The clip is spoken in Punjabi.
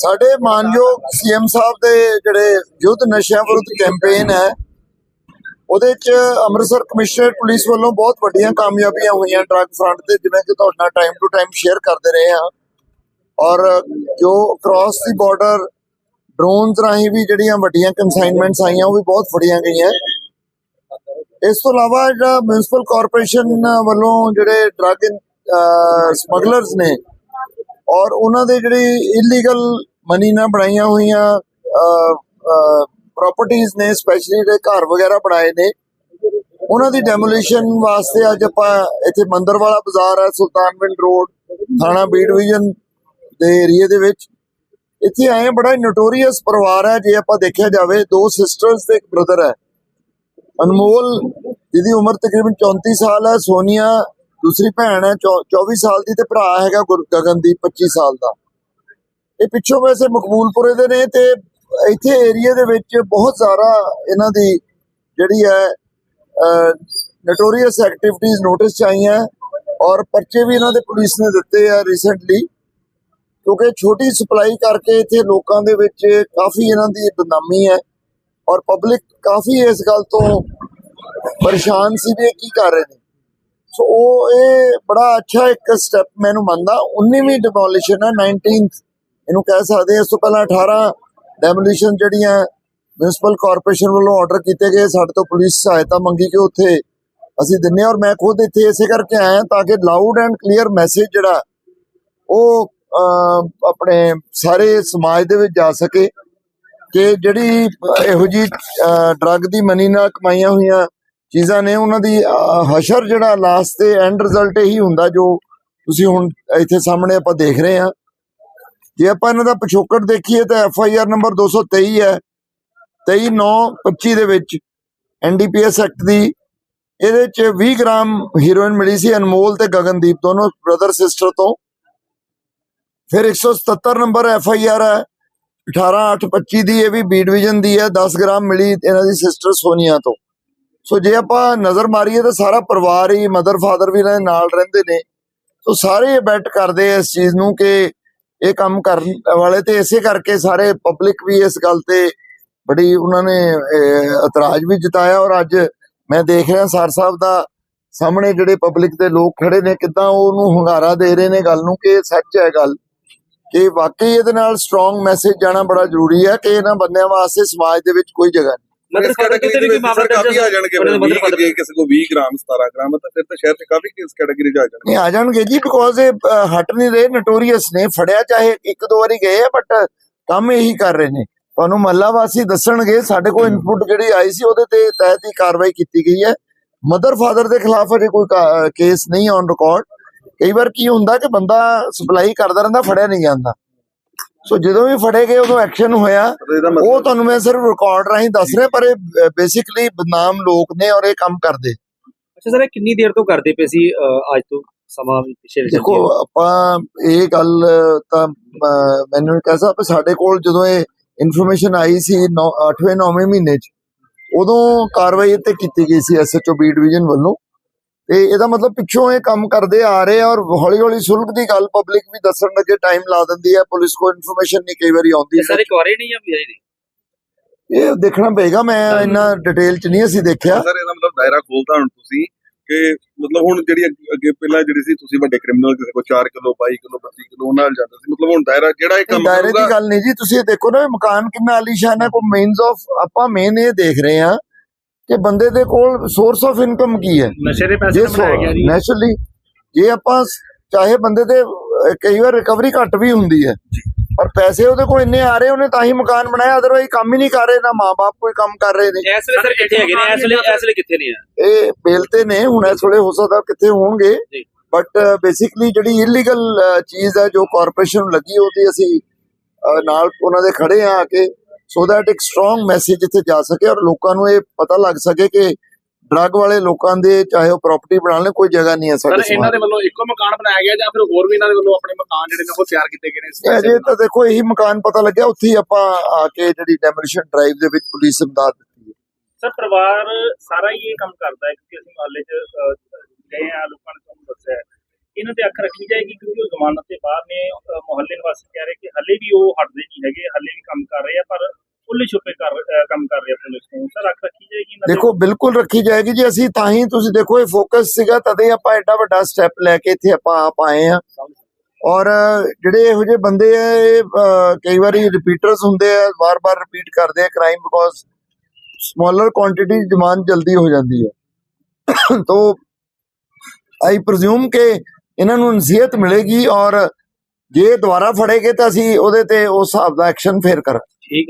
ਸਾਡੇ ਮਾਨਯੋਗ ਸੀਐਮ ਸਾਹਿਬ ਦੇ ਜਿਹੜੇ ਯੁੱਧ ਨਸ਼ਿਆਂ ਵਿਰੁੱਧ ਕੈਂਪੇਨ ਹੈ, ਉਹਦੇ ਚ ਅੰਮ੍ਰਿਤਸਰ ਕਮਿਸ਼ਨਰ ਪੁਲਿਸ ਵੱਲੋਂ ਬਹੁਤ ਵੱਡੀਆਂ ਕਾਮਯਾਬੀਆਂ ਹੋਈਆਂ ਡਰੱਗ ਫਰੰਟ ਤੇ, ਜਿਵੇਂ ਕਿ ਤੁਹਾਡੇ ਟਾਈਮ ਟੂ ਟਾਈਮ ਸ਼ੇਅਰ ਕਰਦੇ ਰਹੇ ਹਾਂ। ਔਰ ਜੋ ਕ੍ਰਾਸ ਦੀ ਬਾਰਡਰ ਡਰੋਨਸ ਰਾਹੀਂ ਵੀ ਜਿਹੜੀਆਂ ਵੱਡੀਆਂ ਕਨਸਾਈਨਮੈਂਟਸ ਆਈਆਂ, ਉਹ ਵੀ ਬਹੁਤ ਫੜੀਆਂ ਗਈਆਂ। ਇਸ ਤੋਂ ਇਲਾਵਾ ਜਿਹੜਾ ਮਿਊਨਿਸਪਲ ਕਾਰਪੋਰੇਸ਼ਨ ਵੱਲੋਂ ਜਿਹੜੇ ਡਰੱਗ ਸਮਗਲਰਸ ਨੇ, ਔਰ ਉਹਨਾਂ ਦੇ ਜਿਹੜੀ ਇਲੀਗਲ ਮਨੀ ਨਾਲ ਬਣਾਈਆਂ ਹੋਈਆਂ ਪ੍ਰਾਪਰਟੀਆਂ ਨੇ ਸਪੈਸ਼ਲੀ ਜਿਹੜੇ ਘਰ ਵਗੈਰਾ ਬਣਾਏ ਨੇ, ਉਹਨਾਂ ਦੀ ਡੈਮੋਲੀਸ਼ਨ ਵਾਸਤੇ ਅੱਜ ਆਪਾਂ ਇੱਥੇ ਮੰਦਰ ਵਾਲਾ ਬਾਜ਼ਾਰ ਹੈ, ਸੁਲਤਾਨਵਿੰਡ ਰੋਡ, ਥਾਣਾ ਬੀ ਡਿਵੀਜ਼ਨ ਦੇ ਏਰੀਏ ਦੇ ਵਿੱਚ। ਇੱਥੇ ਆਏ ਬੜਾ ਨੋਟੋਰੀਅਸ ਪਰਿਵਾਰ ਹੈ, ਜੇ ਆਪਾਂ ਦੇਖਿਆ ਜਾਵੇ, ਦੋ ਸਿਸਟਰਸ ਤੇ ਇੱਕ ਬ੍ਰਦਰ ਹੈ। ਅਨਮੋਲ, ਜਿਹਦੀ ਉਮਰ ਤਕਰੀਬਨ 34 ਸਾਲ ਹੈ, ਸੋਨੀਆ, ਦੂਸਰੀ ਭੈਣ ਹੈ, ਚੌ- 24 ਸਾਲ ਦੀ ਤੇ ਭਰਾ ਹੈਗਾ ਗੁਰ- ਗਗਨਦੀਪ 25 ਸਾਲ ਦਾ। ਇਹ ਪਿੱਛੋਂ ਵੈਸੇ ਮਕਬੂਲਪੁਰੇ ਦੇ ਨੇ ਤੇ ਇੱਥੇ ਏਰੀਆ ਦੇ ਵਿੱਚ ਬਹੁਤ ਜ਼ਿਆਦਾ ਇਹਨਾਂ ਦੀ ਜਿਹੜੀ ਹੈ ਨਟੋਰੀਅਸ ਐਕਟੀਵਿਟੀਜ਼ ਨੋਟਿਸ ਚ ਆਈਆਂ ਔਰ ਪਰਚੇ ਵੀ ਇਹਨਾਂ ਦੇ ਪੁਲਿਸ ਨੇ ਦਿੱਤੇ ਆ ਰੀਸੈਂਟਲੀ ਕਿਉਂਕਿ ਛੋਟੀ ਸਪਲਾਈ ਕਰਕੇ ਇੱਥੇ ਲੋਕਾਂ ਦੇ ਵਿੱਚ ਕਾਫੀ ਇਹਨਾਂ ਦੀ ਬਦਨਾਮੀ ਹੈ ਔਰ ਪਬਲਿਕ ਕਾਫੀ ਇਸ ਗੱਲ ਤੋਂ ਪਰੇਸ਼ਾਨ ਸੀ ਵੀ ਇਹ ਕੀ ਕਰ ਰਹੇ ਨੇ। ਸੋ ਉਹ ਇਹ ਬੜਾ ਅੱਛਾ ਇੱਕ ਸਟੈਪ ਮੈਨੂੰ ਮੰਨਦਾ 19ਵੀਂ ਡਿਮੋਲਿਸ਼ਨ ਹੈ 19th ਇਹਨੂੰ ਕਹਿ ਸਕਦੇ ਹਾਂ, ਇਸ ਤੋਂ ਪਹਿਲਾਂ 18 ਡੈਮੋਲੀਸ਼ਨ ਜਿਹੜੀਆਂ ਮਿਊਨਿਸਪਲ ਕਾਰਪੋਰੇਸ਼ਨ ਵੱਲੋਂ ਆਰਡਰ ਕੀਤੇ ਗਏ, ਸਾਡੇ ਤੋਂ ਪੁਲਿਸ ਸਹਾਇਤਾ ਮੰਗੀ ਕਿ ਉੱਥੇ ਅਸੀਂ ਦਿੰਨੇ ਔਰ ਮੈਂ ਖੁਦ ਇੱਥੇ ਇਸੇ ਕਰਕੇ ਆਇਆ ਤਾਂ ਕਿ ਲਾਊਡ ਐਂਡ ਕਲੀਅਰ ਮੈਸੇਜ ਜਿਹੜਾ, ਉਹ ਆਪਣੇ ਸਾਰੇ ਸਮਾਜ ਦੇ ਵਿੱਚ ਜਾ ਸਕੇ ਕਿ ਜਿਹੜੀ ਇਹੋ ਜੀ ਡਰੱਗ ਦੀ ਮਨੀ ਨਾਲ ਕਮਾਈਆਂ ਹੋਈਆਂ ਚੀਜ਼ਾਂ ਨੇ, ਉਹਨਾਂ ਦੀ ਹਸ਼ਰ ਜਿਹੜਾ ਲਾਸਟ ਤੇ ਐਂਡ ਰਿਜ਼ਲਟ ਇਹੀ ਹੁੰਦਾ ਜੋ ਤੁਸੀਂ ਹੁਣ ਇੱਥੇ ਸਾਹਮਣੇ ਆਪਾਂ ਦੇਖ ਰਹੇ ਹਾਂ। ਜੇ ਆਪਾਂ ਇਹਨਾਂ ਦਾ ਪਿਛੋਕੜ ਦੇਖੀਏ ਤਾਂ ਐਫ ਆਈ ਆਰ ਨੰਬਰ 223 ਹੈ। 23925 ਦੇ ਵਿੱਚ ਐਨਡੀਪੀਐਸ ਐਕਟ ਦੀ ਇਹਦੇ ਚ 20 ਗ੍ਰਾਮ ਹੀਰੋਇਨ ਮਿਲੀ ਸੀ ਅਨਮੋਲ ਤੇ ਗਗਨਦੀਪ ਦੋਨੋਂ ਬ੍ਰਦਰ ਸਿਸਟਰ ਤੋਂ। ਫਿਰ 177 ਨੰਬਰ ਐਫ ਆਈ ਆਰ ਹੈ। 18825 ਦੀ ਇਹ ਵੀ ਬੀ ਡਿਵੀਜ਼ਨ ਦੀ ਹੈ। 10 ਗ੍ਰਾਮ ਮਿਲੀ ਇਹਨਾਂ ਦੀ ਸਿਸਟਰ ਸੋਨੀਆ ਤੋਂ। ਸੋ ਜੇ ਆਪਾਂ ਨਜ਼ਰ ਮਾਰੀਏ ਤਾਂ ਸਾਰਾ ਪਰਿਵਾਰ ਹੀ ਮਦਰ ਫਾਦਰ ਵੀ ਇਹਨਾਂ ਦੇ ਨਾਲ ਰਹਿੰਦੇ ਨੇ। ਸੋ ਸਾਰੇ ਇਹ ਬੈਟ ਕਰਦੇ ਇਸ ਚੀਜ਼ ਨੂੰ ਕਿ ਇਹ ਕੰਮ ਕਰਨ ਵਾਲੇ ਤੇ ਇਸੇ ਕਰਕੇ ਸਾਰੇ ਪਬਲਿਕ ਵੀ ਇਸ ਗੱਲ ਤੇ ਬੜੀ ਉਹਨਾਂ ਨੇ ਇਤਰਾਜ਼ ਵੀ ਜਤਾਇਆ ਔਰ ਅੱਜ ਮੈਂ ਦੇਖ ਰਿਹਾ ਸਰ ਸਾਹਿਬ ਦਾ ਸਾਹਮਣੇ ਜਿਹੜੇ ਪਬਲਿਕ ਦੇ ਲੋਕ ਖੜੇ ਨੇ, ਕਿਦਾਂ ਉਹਨੂੰ ਹੁੰਗਾਰਾ ਦੇ ਰਹੇ ਨੇ ਗੱਲ ਨੂੰ ਕਿ ਇਹ ਸੱਚ ਹੈ ਗੱਲ ਕਿ ਵਾਕਈ ਇਹਦੇ ਨਾਲ ਸਟਰੋਂਗ ਮੈਸੇਜ ਜਾਣਾ ਬੜਾ ਜ਼ਰੂਰੀ ਹੈ ਕਿ ਇਹਨਾਂ ਬੰਦਿਆਂ ਵਾਸਤੇ ਸਮਾਜ ਦੇ ਵਿੱਚ ਕੋਈ ਜਗ੍ਹਾ ਨਹੀਂ। ਮਦਰ ਫਾਦਰ ਕਿਤੇ ਵੀ ਦੇ ਕੋਈ ਵਿੱਚ ਮਾਮਲਾ ਕਾਫੀ ਆ ਜਾਣਗੇ ਜੇ ਕਿਸੇ ਕੋ 20 ਗ੍ਰਾਮ 17 ਗ੍ਰਾਮ ਤਾਂ ਫਿਰ ਤਾਂ ਸ਼ਹਿਰ 'ਚ ਕਾਫੀ ਇਸ ਕੈਟਾਗਰੀ 'ਚ ਆ ਜਾਣਗੇ। ਨਹੀਂ ਆ ਜਾਣਗੇ ਜੀ ਬਿਕੋਜ਼ ਇਹ ਹਟ ਨਹੀਂ ਰਹੇ ਨਟੋਰੀਅਸ ਨੇ ਫੜਿਆ ਚਾਹੇ ਇੱਕ ਦੋ ਵਾਰੀ ਗਏ ਆ ਬਟ ਕੰਮ ਇਹੀ ਕਰ ਰਹੇ ਨੇ। ਤੁਹਾਨੂੰ ਮਹੱਲਾ ਵਾਸੀ ਦੱਸਣਗੇ ਸਾਡੇ ਕੋਲ ਇਨਪੁਟ ਜਿਹੜੀ ਆਈ ਸੀ ਉਹਦੇ ਤੇ ਤਹਿਤ ਹੀ ਕਾਰਵਾਈ ਕੀਤੀ ਗਈ ਹੈ। ਮਦਰ ਫਾਦਰ ਦੇ ਖਿਲਾਫ ਅਜੇ ਕੋਈ ਕੇਸ ਨਹੀਂ ਔਨ ਰਿਕਾਰਡ ਕਈ ਵਾਰ ਕੀ ਹੁੰਦਾ ਕਿ ਬੰਦਾ ਸਪਲਾਈ ਕਰਦਾ ਰਹਿੰਦਾ ਫੜਿਆ ਨਹੀਂ ਜਾਂਦਾ। ਸੋ ਜਦੋਂ ਵੀ ਫੜੇ ਗਏ ਉਦੋਂ ਐਕਸ਼ਨ ਹੋਇਆ। ਉਹ ਤੁਹਾਨੂੰ ਮੈਂ ਸਿਰਫ ਰਿਕਾਰਡ ਰਾਹੀਂ ਦੱਸ ਰਿਹਾ ਪਰ ਇਹ ਬੇਸਿਕਲੀ ਬਦਨਾਮ ਲੋਕ ਨੇ ਔਰ ਇਹ ਕੰਮ ਕਰਦੇ। ਅੱਛਾ ਸਰ ਇਹ ਕਿੰਨੀ ਦੇਰ ਤੋਂ ਕਰਦੇ ਪਏ ਸੀ ਅੱਜ ਤੋਂ ਸਮਾਂ ਪਿਛਲੇ ਦੇਖੋ ਆਪਾਂ ਇਹ ਗੱਲ ਤਾਂ ਮੈਨੂੰ ਕਹਿ ਸਕਦਾ ਸਾਡੇ ਕੋਲ ਜਦੋਂ ਇਹ ਇਨਫੋਰਮੇਸ਼ਨ ਆਈ ਸੀ 8ਵੇਂ 9ਵੇਂ ਮਹੀਨੇ ਚ ਉਦੋਂ ਕਾਰਵਾਈ ਤੇ ਕੀਤੀ ਗਈ ਸੀ ਐਸਐਚਓ ਬੀ ਡਿਵੀਜ਼ਨ ਵੱਲੋਂ। ਤੇ ਇਹਦਾ ਮਤਲਬ ਪਿੱਛੋਂ ਇਹ ਕੰਮ ਕਰਦੇ ਆ ਰਹੇ ਆ ਔਰ ਹੌਲੀ ਹੌਲੀ ਸੁਲਗ ਦੀ ਗੱਲ ਪਬਲਿਕ ਵੀ ਦੱਸਣ ਲੱਗੇ ਟਾਈਮ ਲਾ ਦਿੰਦੀ ਹੈ ਪੁਲਿਸ ਕੋਲ ਇਨਫੋਰਮੇਸ਼ਨ ਨਹੀਂ ਕਈ ਵਾਰੀ ਆਉਂਦੀ ਸਾਰੇ ਕੁਆਰੇ ਨਹੀਂ ਜਾਂ ਵਿਆਹੇ ਨੇ ਇਹ ਦੇਖਣਾ ਪਏਗਾ ਮੈਂ ਇੰਨਾ ਡਿਟੇਲ ਚ ਨਹੀਂ ਅਸੀਂ ਦੇਖਿਆ। ਸਰ ਇਹਦਾ ਮਤਲਬ ਦਾਇਰਾ ਖੋਲਦਾ ਹੁਣ ਤੁਸੀਂ ਕਿ ਮਤਲਬ ਹੁਣ ਜਿਹੜੀ ਅੱਗੇ- ਪਹਿਲਾਂ ਜਿਹੜੀ ਸੀ ਤੁਸੀਂ ਵੱਡੇ ਕ੍ਰਿਮੀਨਲ ਕਿਸੇ ਕੋ 4 ਕਿਲੋ 22 ਕਿਲੋ 32 ਕਿਲੋ ਉਹਨਾਂ ਨਾਲ ਜਾਂਦਾ ਸੀ। ਮਤਲਬ ਹੁਣ ਦਾਇਰਾ ਜਿਹੜਾ ਇਹ ਕੰਮ ਦਾਇਰੇ ਦੀ ਗੱਲ ਨਹੀਂ ਜੀ ਤੁਸੀਂ ਇਹ ਦੇਖੋ ਨਾ ਇਹ ਮਕਾਨ ਕਿੰਨਾ ਆਲੀਸ਼ਾਨ ਹੈ ਕੋਈ ਮੀਨਸ ਆਫ ਆਪਾਂ ਮੇਨ ਇਹ ਦੇਖ ਰਹੇ ਹਾਂ। ਕਿ ਬੰਦੇ ਦੇ ਕੋਲ ਸੋਰਸ ਆਫ ਇਨਕਮ ਕੀ ਹੈ? ਨਸ਼ੇ ਦੇ ਪੈਸੇ ਬਣਾਇਆ ਗਿਆ ਜੀ। ਨੈਚੁਰਲੀ ਜੇ ਆਪਾਂ ਚਾਹੇ ਬੰਦੇ ਦੇ ਕਈ ਵਾਰ ਰਿਕਵਰੀ ਘੱਟ ਵੀ ਹੁੰਦੀ ਹੈ ਪਰ ਪੈਸੇ ਉਹਦੇ ਕੋਲ ਇੰਨੇ ਆ ਰਹੇ ਉਹਨੇ ਤਾਂ ਹੀ ਮਕਾਨ ਬਣਾਇਆ ਅਦਰਵਾਈਜ਼ ਕੰਮ ਹੀ ਨਹੀਂ ਕਰ ਰਹੇ ਨਾ ਮਾਪੇ ਕੋਈ ਕੰਮ ਕਰ ਰਹੇ ਨੇ। ਇਸ ਵੇਲੇ ਸਰ ਕਿੱਥੇ ਹੈਗੇ ਨੇ? ਇਸ ਵੇਲੇ ਇਸ ਵੇਲੇ ਕਿੱਥੇ ਨੇ ਇਹ ਬੇਲ ਤੇ ਨੇ ਹੁਣ ਇਸ ਵੇਲੇ ਹੋ ਸਕਦਾ ਕਿੱਥੇ ਹੋਣਗੇ। ਬਟ ਬੇਸਿਕਲੀ ਜਿਹੜੀ ਇਲੀਗਲ ਚੀਜ਼ ਹੈ ਜੋ ਕਾਰਪੋਰੇਸ਼ਨ ਨੂੰ ਲੱਗੀ ਉਹਦੀ ਅਸੀਂ ਨਾਲ ਉਹਨਾਂ ਦੇ ਖੜੇ ਆ ਕੇ ਸੋ ਦੈਟ ਇੱਕ ਸਟਰੋਂਗ ਮੈਸੇਜ ਇੱਥੇ ਜਾ ਸਕੇ ਔਰ ਲੋਕਾਂ ਨੂੰ ਇਹ ਪਤਾ ਲੱਗ ਸਕੇ ਕਿ ਡਰੱਗ ਵਾਲੇ ਲੋਕਾਂ ਦੇ ਚਾਹੇ ਉਹ ਪ੍ਰਾਪਰਟੀ ਬਣਾਉਣ ਲਈ ਕੋਈ ਜਗ੍ਹਾ ਨਹੀਂ ਹੈ ਸਰ ਸਾਡੇ ਇਹਨਾਂ ਦੇ ਵੱਲੋਂ ਇੱਕੋ ਮਕਾਨ ਬਣਾਇਆ ਗਿਆ ਜਾਂ ਫਿਰ ਹੋਰ ਵੀ ਇਹਨਾਂ ਦੇ ਵੱਲੋਂ ਆਪਣੇ ਮਕਾਨ ਜਿਹੜੇ ਨੇ ਉਹ ਤਿਆਰ ਕੀਤੇ ਗਏ ਨੇ ਅਜੇ ਤਾਂ ਦੇਖੋ ਇਹੀ ਮਕਾਨ ਪਤਾ ਲੱਗਿਆ ਉੱਥੇ ਹੀ ਆਪਾਂ ਆ ਕੇ ਜਿਹੜੀ ਡੈਮੋਲੀਸ਼ਨ ਡਰਾਈਵ ਦੇ ਵਿੱਚ ਪੁਲਿਸ ਇਮਦਾਦ ਦਿੱਤੀ ਹੈ ਸਰ ਪਰਿਵਾਰ ਸਾਰਾ ਹੀ ਇਹ ਕੰਮ ਕਰਦਾ ਹੈ ਕਿਉਂਕਿ ਅਸੀਂ ਮਹੱਲੇ 'ਚ ਗਏ ਆ ਲੋਕਾਂ ਨੇ ਤੁਹਾਨੂੰ ਦੱਸਿਆ। ਇਹਨਾਂ ਤੇ ਅੱਖ ਰੱਖੀ ਜਾਏਗੀ ਕਿਉਂਕਿ ਉਹ ਜ਼ਮਾਨਤ ਤੇ ਬਾਹਰ ਨੇ ਮੁਹੱਲੇ ਨਿਵਾਸੀ ਕਹਿ ਰਹੇ ਕਿ ਹੱਲੇ ਵੀ ਉਹ ਹਟਦੇ ਨਹੀਂ ਹੈਗੇ ਹੱਲੇ ਵੀ ਕੰਮ ਕਰ ਰਹੇ ਆ ਪਰ ਖੁੱਲੇ ਛੁਪੇ ਕਰ ਕੰਮ ਕਰ ਰਹੇ ਆ ਪੁਲਿਸ ਨੂੰ ਸਰ ਰੱਖ ਰੱਖੀ ਜਾਏਗੀ ਇਹਨਾਂ ਦੇਖੋ, ਬਿਲਕੁਲ ਰੱਖੀ ਜਾਏਗੀ ਜੀ। ਅਸੀਂ ਤਾਂ ਹੀ ਤੁਸੀਂ ਦੇਖੋ, ਇਹ ਫੋਕਸ ਸੀਗਾ, ਤਦੇ ਆਪਾਂ ਐਡਾ ਵੱਡਾ ਸਟੈਪ ਲੈ ਕੇ ਇੱਥੇ ਆਪਾਂ ਆਪ ਆਏ ਆ ਔਰ, ਜਿਹੜੇ ਇਹੋ ਜਿਹੇ ਬੰਦੇ ਆ, ਇਹ ਕਈ ਵਾਰੀ ਰਿਪੀਟਰਸ ਹੁੰਦੇ ਆ, ਵਾਰ-ਵਾਰ ਰਿਪੀਟ ਕਰਦੇ ਆ crime because smaller quantity demand ਜਲਦੀ ਹੋ ਜਾਂਦੀ ਹੈ ਤੋ ਆਈ ਪ੍ਰਜ਼ਿਊਮ ਕਿ ਇਹਨਾਂ ਨੂੰ ਨਸੀਹਤ ਮਿਲੇਗੀ ਔਰ ਜੇ ਦੁਬਾਰਾ ਫੜੇਗੇ ਤਾਂ ਅਸੀਂ ਉਹਦੇ ਤੇ ਉਸ ਹਿਸਾਬ ਦਾ ਐਕਸ਼ਨ ਫੇਰ ਕਰਾਂਗੇ।